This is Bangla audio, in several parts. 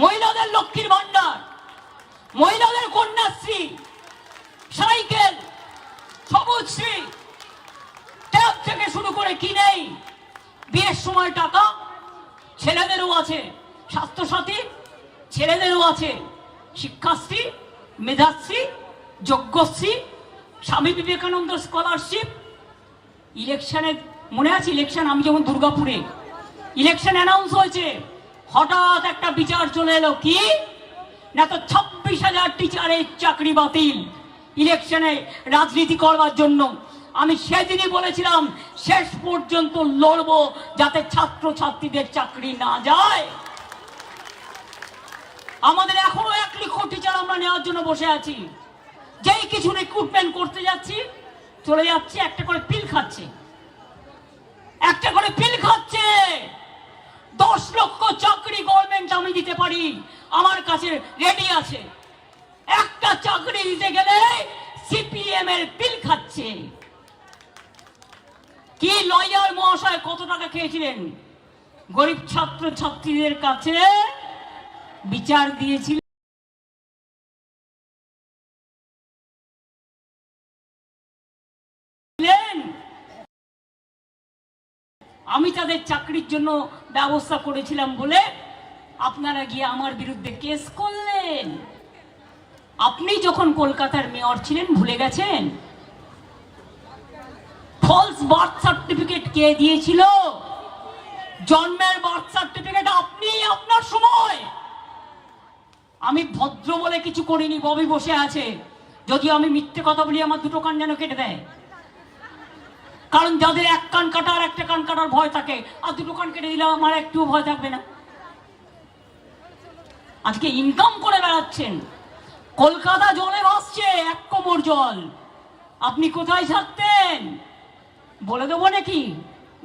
মহিলাদের লক্ষ্মীর ভান্ডার, মহিলাদের কন্যাশ্রী, সাইকেল সবুজশ্রী ট্যাব থেকে শুরু করে কি নেই? বিয়ের সময় টাকা, ছেলেদেরও আছে স্বাস্থ্যসাথী, ছেলেদেরও আছে শিক্ষাশ্রী, মেধাশ্রী, যজ্ঞশ্রী, স্বামী বিবেকানন্দ স্কলারশিপ। ইলেকশনে মনে আছে ইলেকশন? আমি যেমন দুর্গাপুরে, ইলেকশন অ্যানাউন্স হয়েছে। হঠাৎ একটা বিচার চলে এলো কি? না তো ছাব্বিশ হাজার টিচারের চাকরি বাতিল। ইলেকশনে রাজনীতি করবার জন্য। আমি সেদিনই বলেছিলাম, শেষ পর্যন্ত লড়বো যাতে ছাত্র ছাত্রীদের চাকরি না যায়। আমাদের এখনও এক লক্ষ টিচার আমরা নেওয়ার জন্য বসে আছি। যেই কিছু রিক্রুটমেন্ট করতে যাচ্ছি, চলে যাচ্ছে, একটা করে পিল খাচ্ছে। একটা করে পিল খাচ্ছে। দশ লক্ষ চাকরি গভর্নমেন্ট আমি দিতে পারি। আমার কাছে রেডি আছে। একটা চাকরি দিতে গেলে সিপিএম এর বিল খাচ্ছে। কি লয়ার মহাশয় কত টাকা খেয়েছিলেন? গরিব ছাত্র ছাত্রীদের কাছে বিচার দিয়েছিলেন আমি তাদের চাকরির জন্য ব্যবস্থা করেছিলাম বলে আপনারা গিয়ে আমার বিরুদ্ধে কেস করলেন। আপনি যখন কলকাতার মেয়র ছিলেন, ভুলে গেছেন? ফলস বার্থ সার্টিফিকেট কে দিয়েছিল? জন্মের বার্থ সার্টিফিকেট আপনি আপনার সময়। আমি ভদ্র বলে কিছু করিনি, ববি বসে আছে। যদিও আমি মিথ্যে কথা বলি, আমার দুটো কান যেন কেটে দেয়। কারণ যাদের এক কান কাটা আর একটা কান কাটার ভয় থাকে। আর দুটো কান কেটে দিলে আমার একটুও ভয় থাকবে না। আজকে ইনকাম করে বেড়াচ্ছেন। কলকাতা জলে ভাসছে এক কোমর জল। আপনি কোথায় থাকতেন? বলে দেবো নাকি?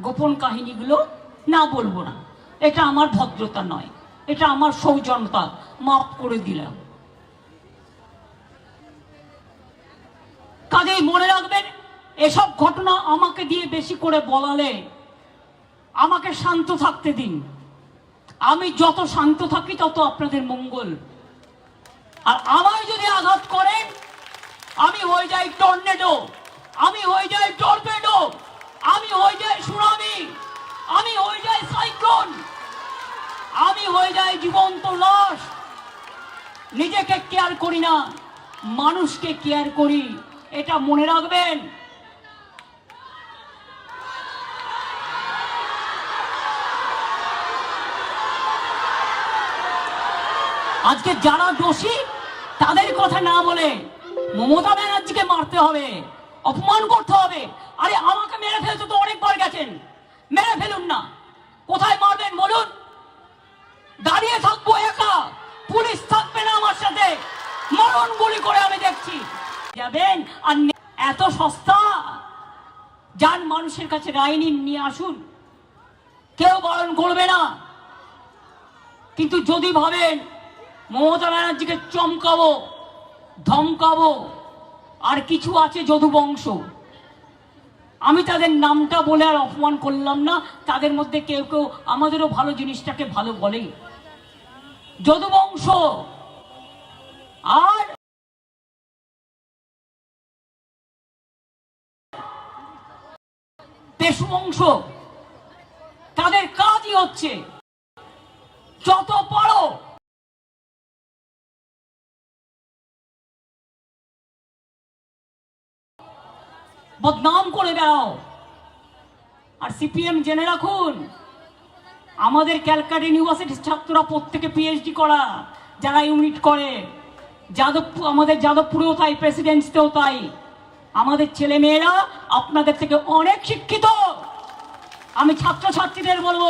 গোপন কাহিনীগুলো না বলব না। এটা আমার ভদ্রতা নয়। এটা আমার সৌজনতা মাফ করে দিলাম। কাজেই মনে রাখবেন এসব ঘটনা আমাকে দিয়ে বেশি করে বলালে আমাকে শান্ত থাকতে দিন। আমি যত শান্ত থাকি, তত আপনাদের মঙ্গল। আর আমায় যদি আঘাত করেন, আমি হয়ে যাই টর্নেডো, আমি হয়ে যাই টর্পেডো, আমি হয়ে যাই সুনামি, আমি হয়ে যাই সাইক্লোন, আমি হয়ে যাই জীবন্ত লাশ। নিজেকে কেয়ার করি না, মানুষকে কেয়ার করি, এটা মনে রাখবেন। আজকে যারা দোষী, তাদের কথা না বলে মমতা ব্যানার্জিকে মারতে হবে, অপমান করতে হবে। আরে, আমাকে মেরে ফেলতে তো অনেকবার গেছেন। মেরে ফেলুন না। কোথায় মারবেন বলুন? দাঁড়িয়ে থাকব একা। পুলিশ থাকবে না আমার সাথে। মরণ গুলি করে আমি দেখছি। যাবেন আর এত সস্তা। যান মানুষের কাছে রায় নিন, নিয়ে আসুন। কেউ বারণ করবে না। কিন্তু যদি ভাবেন মমতা ব্যানার্জিকে চমকাবো, ধমকাবো, আর কিছু আছে যদু বংশ আমি তাদের নামটা বলে আর অপমান করলাম না, তাদের মধ্যে কেউ কেউ আমাদেরও ভালো জিনিসটাকে ভালো বলে যদু বংশ আর পেশু বংশ তাদের কাজই হচ্ছে, যত পারো বদনাম করে বেড়াও। আর সিপিএম জেনে রাখুন, আমাদের ক্যালকাটা ইউনিভার্সিটির ছাত্ররা প্রত্যেকে পিএইচডি করা, যারা ইউনিট করে। যাদবপুর, আমাদের যাদবপুরেও তাই প্রেসিডেন্সিতেও তাই। আমাদের ছেলে মেয়েরা আপনাদের থেকে অনেক শিক্ষিত। আমি ছাত্রছাত্রীদের বলব,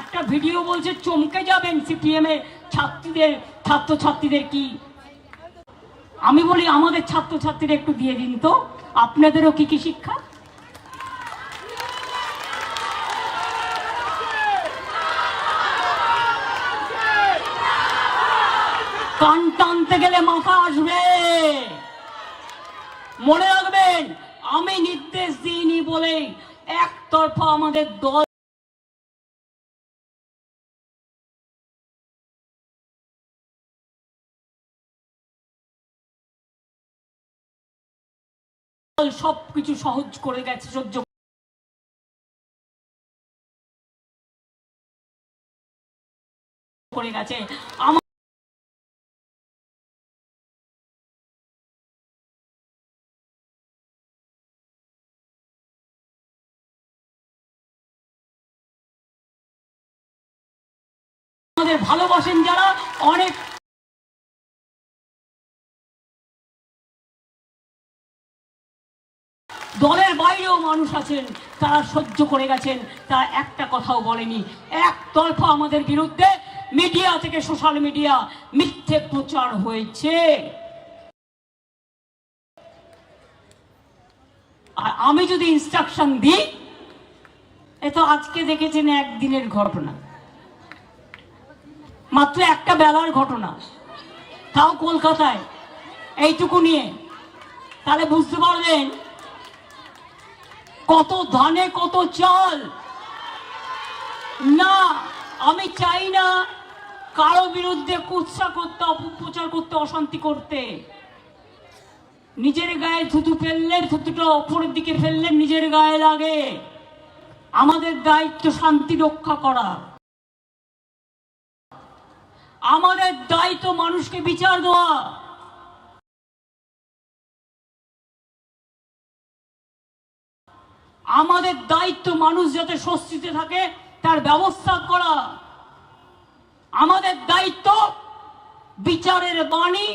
একটা ভিডিও বলছে, চমকে যাবেন সিপিএম এর ছাত্রীদের, ছাত্রছাত্রীদের কি? আমি বলি, আমাদের ছাত্রছাত্রীরা একটু দিয়ে দিন তো। আপনাদেরও কি কি শিক্ষা? কান টানতে গেলে মাথা আসবে। মনে রাখবেন, আমি নির্দেশ দিইনি বলেই একতরফা আমাদের দল সব কিছু সহজ করে গেছে সহ্য করে গেছে। আমার আমাদের ভালোবাসেন যারা অনেক দলের বাইরেও মানুষ আছেন, তারা সহ্য করে গেছেন, তারা একটা কথাও বলেনি। একতরফা আমাদের বিরুদ্ধে মিডিয়া থেকে সোশ্যাল মিডিয়া মিথ্যে প্রচার হয়েছে। আর আমি যদি ইনস্ট্রাকশন দিই, এ তো আজকে দেখেছেন একদিনের ঘটনা। মাত্র একটা বেলার ঘটনা। তাও কলকাতায়। এইটুকু নিয়ে। তাহলে বুঝতে পারলেন কত ধানে, কত চাল? না, আমি চাই না কারও বিরুদ্ধে কুৎসা করতে, অপপ্রচার করতে, অশান্তি করতে। নিজের গায়ে থুতু ফেললে থুতুটা অপরের দিকে ফেললে নিজের গায়ে লাগে। আমাদের দায়িত্ব শান্তি রক্ষা করা। আমাদের দায়িত্ব মানুষকে বিচার দেওয়া। আমাদের দায়িত্ব মানুষ যাতে স্বস্তিতে থাকে তার ব্যবস্থা করা আমাদের দায়িত্ব বিচারের বাণী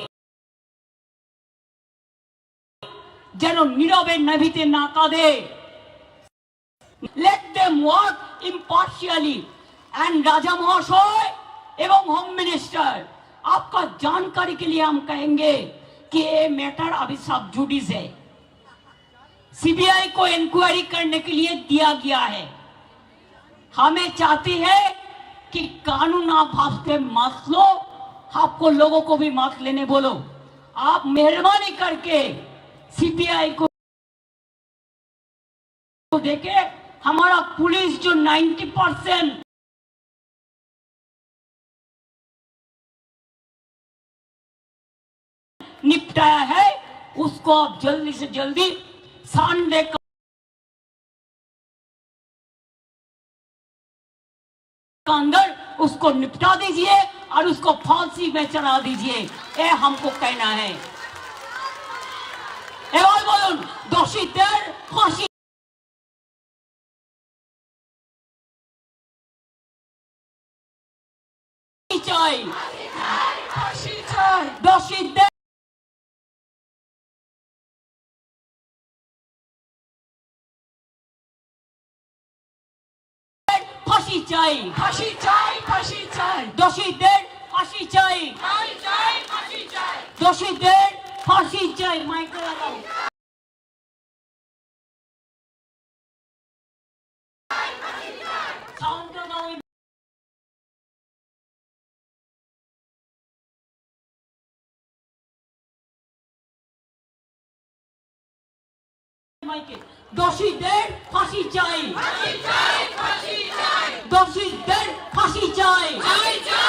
যেন নীরবের নাভিতে না কাঁদে let them work impartially and राजा महाशय एवं होम मिनिस्टर आपका जानकारी के लिए हम कहेंगे कि ये मैटर अभी सब जुडिस है सीबीआई को इंक्वायरी करने के लिए दिया गया है। हमें चाहती है कि कानून आप हाथ मत लो, आपको लोगों को भी मत लेने बोलो। आप मेहरबानी करके सीबीआई को देखे, हमारा पुलिस जो 90 परसेंट निपटाया है, उसको आप जल्दी से जल्दी संडे का अंदर उसको निपटा दीजिए और उसको फांसी में चढ़ा दीजिए ये हमको कहना है এবার বলুন দোষীদের ফাঁসি চাই ফাঁসি চাই দোষীদের ফাঁসি চাই। ফাঁসি চাই ফাঁসি চাই। দোষীদের ফাঁসি চাই। দোষীদের ফাঁসি চাই মাইকে লাগাও। দোষীদের ফাঁসি চাই। ফাঁসি চাই। দোষীদের ফাঁসি চাই চাই চাই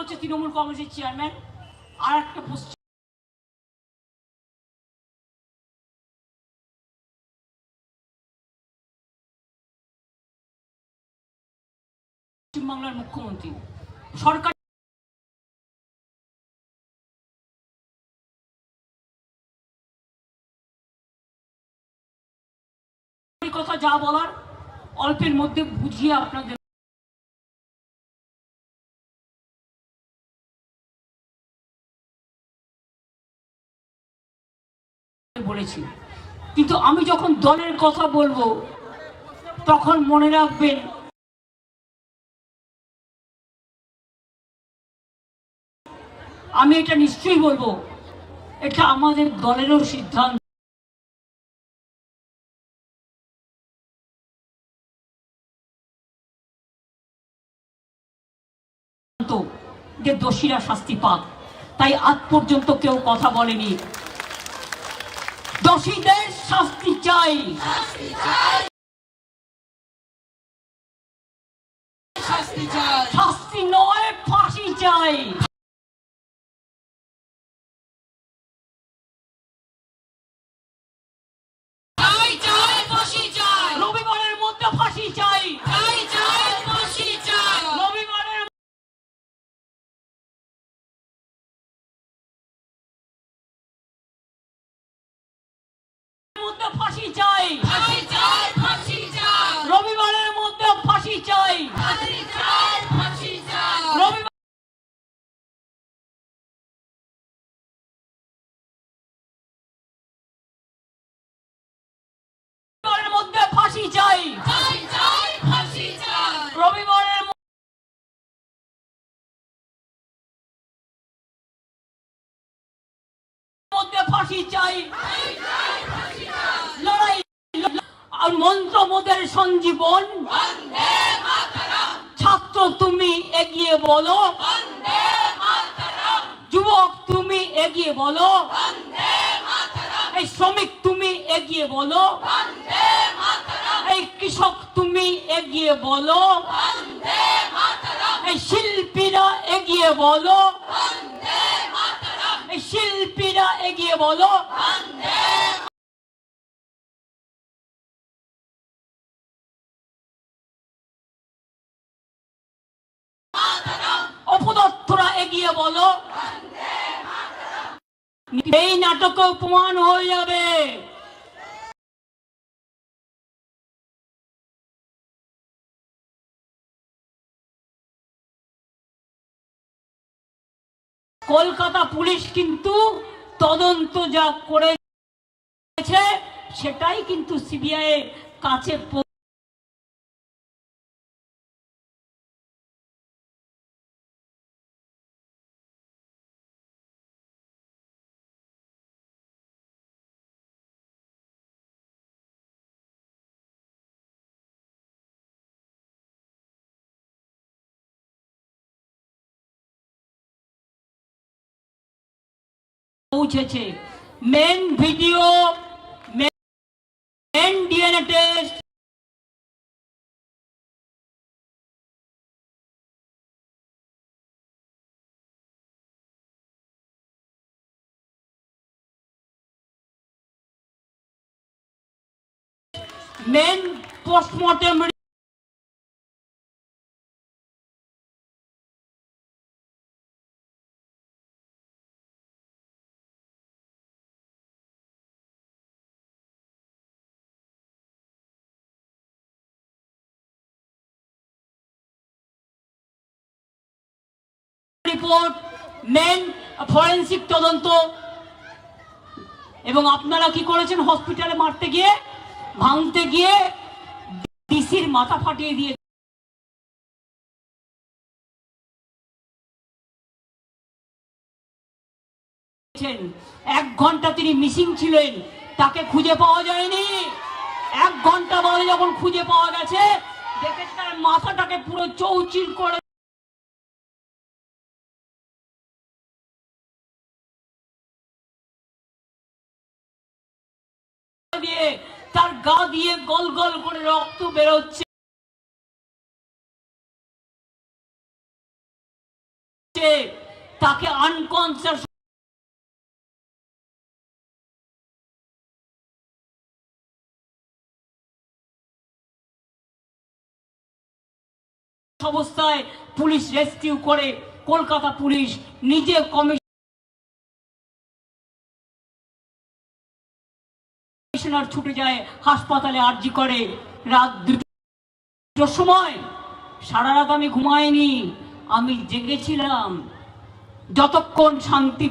হচ্ছে তৃণমূল কংগ্রেসের চেয়ারম্যান, আর একটা পশ্চিম পশ্চিমবাংলার মুখ্যমন্ত্রী। সরকার কথা যা বলার, অল্পের মধ্যে বুঝিয়ে আপনাদের বলেছি কিন্তু আমি যখন দলের কথা বলব, তখন মনে রাখবেন আমি এটা নিশ্চয়ই বলব, এটা আমাদের দলেরও সিদ্ধান্ত। যে দোষীরা শাস্তি পাক, তাই আজ পর্যন্ত কেউ কথা বলেনি। দোষীদের শাস্তি চাই। শাস্তি চাই। শাস্তি নয় ফাঁসি চাই। রবিবারের মধ্যে ফাঁসি চাই। ফাঁসি চাই। লড়াই আর মন্ত্র মোদের সঞ্জীবন। ছাত্র তুমি এগিয়ে বলো। যুবক তুমি এগিয়ে বলো। এই শ্রমিক তুমি এগিয়ে বলো। এই কৃষক তুমি এগিয়ে বলো। এই শিল্পীরা এগিয়ে বলো। শিল্পীরা এগিয়ে বলো। অপদত্তরা এগিয়ে বলো। এই নাটকে উপমান হয়ে যাবে। কলকাতা পুলিশ কিন্তু তদন্ত যা করেছে সেটাই কিন্তু সিবিআই কাছে পৌ- পৌঁছেছে মেন ভিডিও মেন ডিএনএ টেস্ট মেন পোস্টমর্টেম রিপোর্ট মেন ফরেন্সিক তদন্ত। এবং আপনারা কি করেছেন? হসপিটালে মারতে গিয়ে, ভাঙতে গিয়ে ডিসির মাথা ফাটিয়ে দিয়ে এক ঘণ্টা তিনি মিসিং ছিলেন। তাকে খুঁজে পাওয়া যায়নি। এক ঘণ্টা বাদে যখন খুঁজে পাওয়া গেছে দেখে তার মাথাটাকে পুরো চৌচির করে রক্ত বেরোচ্ছে। তাকে আনকনসিয়াস অবস্থায় পুলিশ রেস্কিউ করে। কলকাতা পুলিশ নিজে কমিশনার ছুটে যায়, হাসপাতালে আর্জি করে। রাত দুটোর সময় সারা রাত আমি ঘুমাইনি, আমি জেগেছিলাম। যতক্ষণ শান্তি